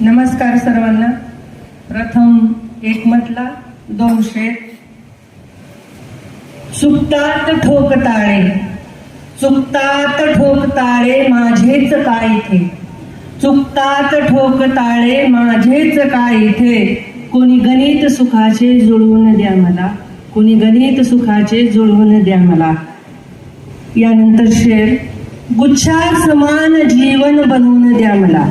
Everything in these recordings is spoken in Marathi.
नमस्कार सर्वांना. प्रथम एक म्हटला दोन शेर ठोक ताळे चुकतात ठोक ताळे माझेच काय इथे? चुकतात ठोक ताळे माझेच काय इथे? कोणी गणित सुखाचे जुळवून द्या मला. कोणी गणित सुखाचे जुळवून द्या मला. यानंतर शेर गुच्छा समान जीवन बनवून द्या मला.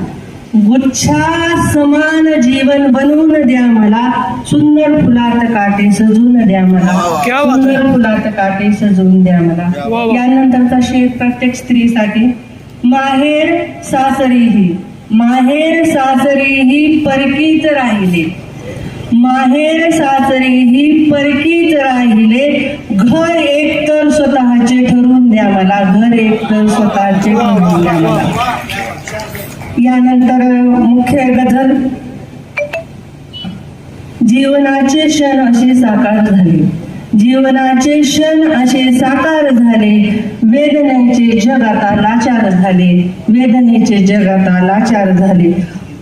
गुच्छा समान जीवन बनवून द्या मला. सुंदर फुलात काटे सजवून द्या मला. क्या बात है. सुंदर फुलात काटे सजवून द्या मला. यानंतरचा शेर प्रत्येक स्त्रीसाठी. माहेर सासरीही. माहेर सासरीही परकीच राहिले. माहेर सासरीही परकीच राहिले. घर एक तर स्वतःचे ठरवून द्या मला. घर एक तर स्वतःचे ठरवून द्या मला. यानंतर मुख्य गझल जीवनाचे क्षण असे साकार झाले. जीवनाचे क्षण असे साकार झाले. वेदनेचे जग आता लाचार झाले. वेदनेचे जग आता लाचार झाले.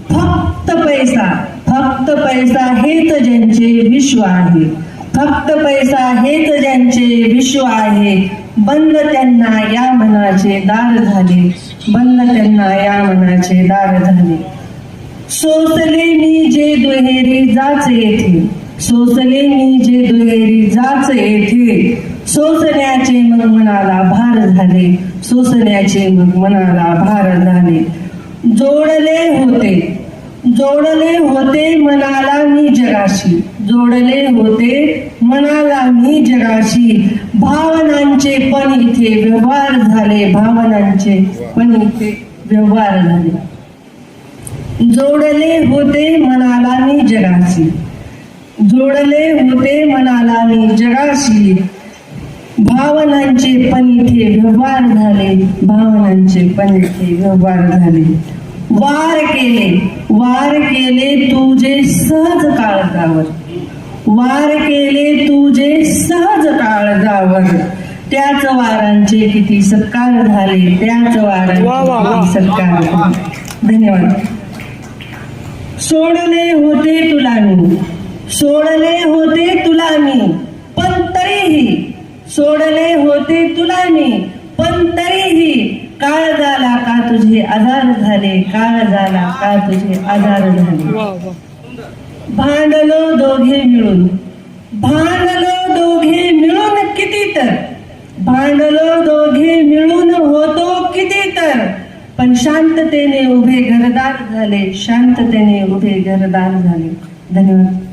फक्त पैसा फक्त पैसा हेच ज्यांचे विश्व आहे. फक्त पैसा हेच ज्यांचे विश्व आहे. बंद त्यांना या मनाचे दार झाले. बंद त्यांना या मनाचे दार झाले. सोसले मी जे दुहेरी जाच येथे सोसले मी जे दुहेरी जाच येथे सोसण्याचे मग मनाला भार झाले सोसण्याचे मग मनाला भार झाले. जोडले होते जोडले होते मनाला मी जगाशी. जोडले होते. मनाला मी जगाशी भावनांचे पण इथे व्यवहार झाले. भावनांचे पण इथे व्यवहार झाले. जोडले होते मनाला मी जगाशी. जोडले होते मनाला मी जगाशी. भावनांचे पण इथे व्यवहार झाले. भावनांचे पण इथे व्यवहार झाले. वार केले. वार केले तुझे सहज काळजावर. वार केले तुझे सहज काळजावर त्याच वारांचे किती सत्कार झाले त्याच. वारांचे सत्कार धन्यवाद. सोडले होते तुला मी. सोडले होते तुला मी. पण तरीही सोडले होते तुला मी. पण तरीही काळ झाला का तुझे आजार झाले काळ झाला का तुझे आजार झाले. भांडलो दोघे मिळून भांडलो दोघे मिळून किती तर भांडलो दोघे मिळून होतो किती तर पण शांततेने उभे घरदार झाले. शांततेने उभे घरदार झाले. धन्यवाद.